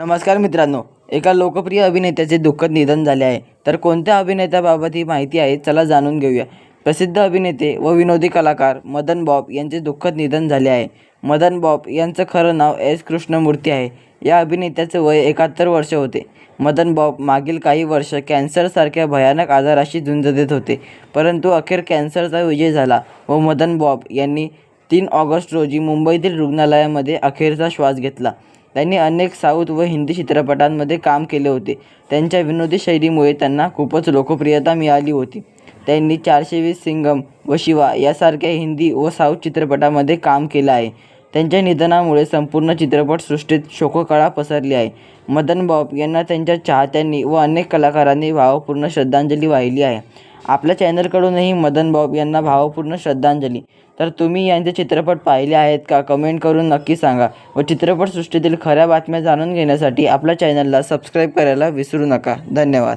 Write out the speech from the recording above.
नमस्कार मित्रांनो एका लोकप्रिय अभिनेत्याचे दुःखद निधन झाले आहे. तर कोणत्या अभिनेत्याबाबत ही माहिती आहे चला जाणून घेऊया. प्रसिद्ध अभिनेते व विनोदी कलाकार मदन बॉब यांचे दुःखद निधन झाले आहे. मदन बॉब यांचं खरं नाव एस. कृष्णमूर्ती आहे. या अभिनेत्याचे वय एकाहत्तर वर्ष होते. मदन बॉब मागील काही वर्ष कॅन्सरसारख्या भयानक आजाराशी झुंज देत होते. परंतु अखेर कॅन्सरचा विजय झाला व मदन बॉब यांनी तीन ऑगस्ट रोजी मुंबईतील रुग्णालयामध्ये अखेरचा श्वास घेतला. त्यांनी अनेक साऊथ व हिंदी चित्रपटांमध्ये काम केले होते. त्यांच्या विनोदी शैलीमुळे त्यांना खूपच लोकप्रियता मिळाली होती. त्यांनी चारशे वीस सिंगम व शिवा यासारख्या हिंदी व साऊथ चित्रपटामध्ये काम केलं आहे. त्यांच्या निधनामुळे संपूर्ण चित्रपटसृष्टीत शोककळा पसरली आहे. मदन बॉब यांना त्यांच्या चाहत्यांनी व अनेक कलाकारांनी भावपूर्ण श्रद्धांजली वाहिली आहे. आपल्या चॅनलकडूनही मदन बॉब यांना भावपूर्ण श्रद्धांजली. तर तुम्ही यांचे चित्रपट पाहिले आहेत का? कमेंट करून नक्की सांगा. व चित्रपटसृष्टीतील खऱ्या बातम्या जाणून घेण्यासाठी आपल्या चॅनलला सबस्क्राईब करायला विसरू नका. धन्यवाद.